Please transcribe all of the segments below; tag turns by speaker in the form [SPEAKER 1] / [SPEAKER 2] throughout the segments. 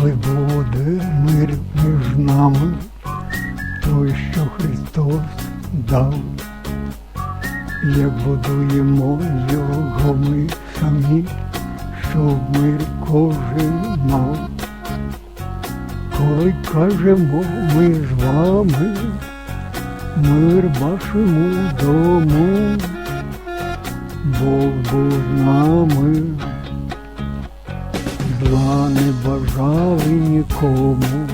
[SPEAKER 1] коли буде мир між нами, той, що Христос дав, як будуємо його ми самі, щоб мир кожен мав. Коли кажемо ми з вами, мир вашому дому, Бог був з нами, зла не бажали нікому,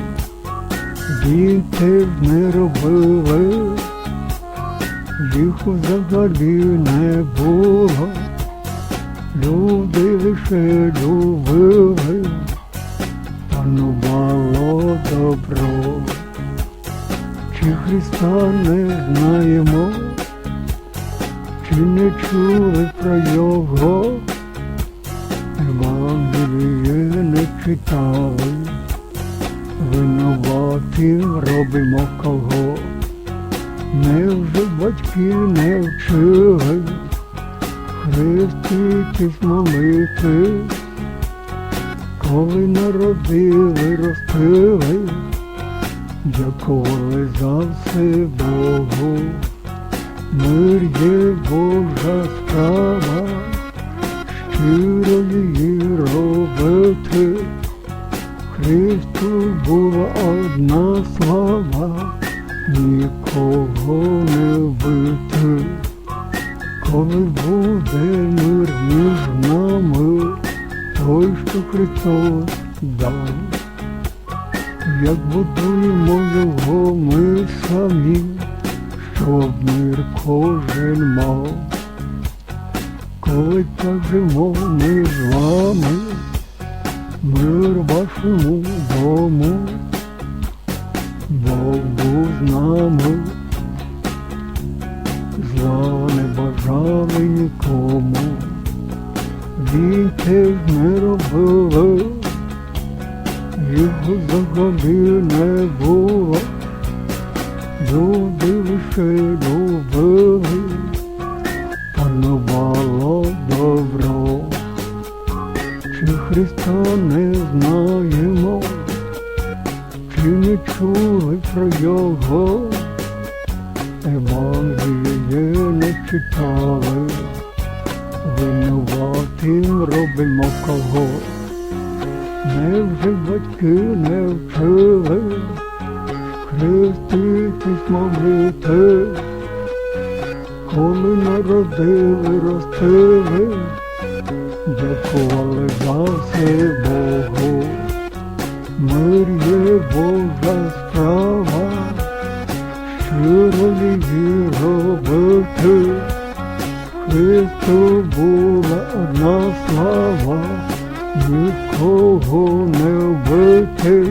[SPEAKER 1] теж не робили, їх взагалі не було, люди лише любили, панувало добро. Чи Христа не знаємо, чи не чули про Його, Не читали, винуватим робимо кого, невже батьки не вчили, хреститись молити, коли народили, ростили, дякували за все Богу. Мир є Божа справа, Христу була одна слава, нікого не вбити. Коли буде мир між нами, той, що Христос дав. Як будуємо його ми самі, щоб мир кожен мав. Коли кажемо ми з вами, мир вашому дому, Бог був з нами, зла не бажали нікому, він теж не робили, його взагалі не було. Христа не знаємо, чи не чули про Його, Евангеліє не читали, винуватим робимо кого, невже батьки не вчили, хреститись молити, коли народили, ростили, дякували за все Богу. Мир є Божа справа, щиро її робити. Христу була одна слава, нікого не вбити.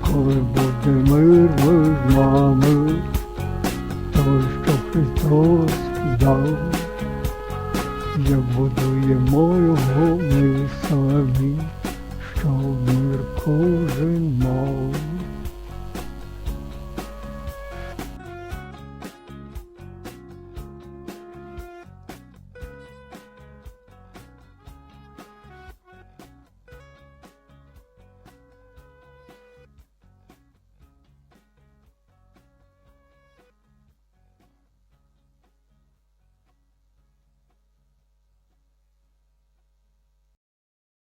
[SPEAKER 1] Коли буде мир між нами, той, що Христос дав, як будуємо його ми самі,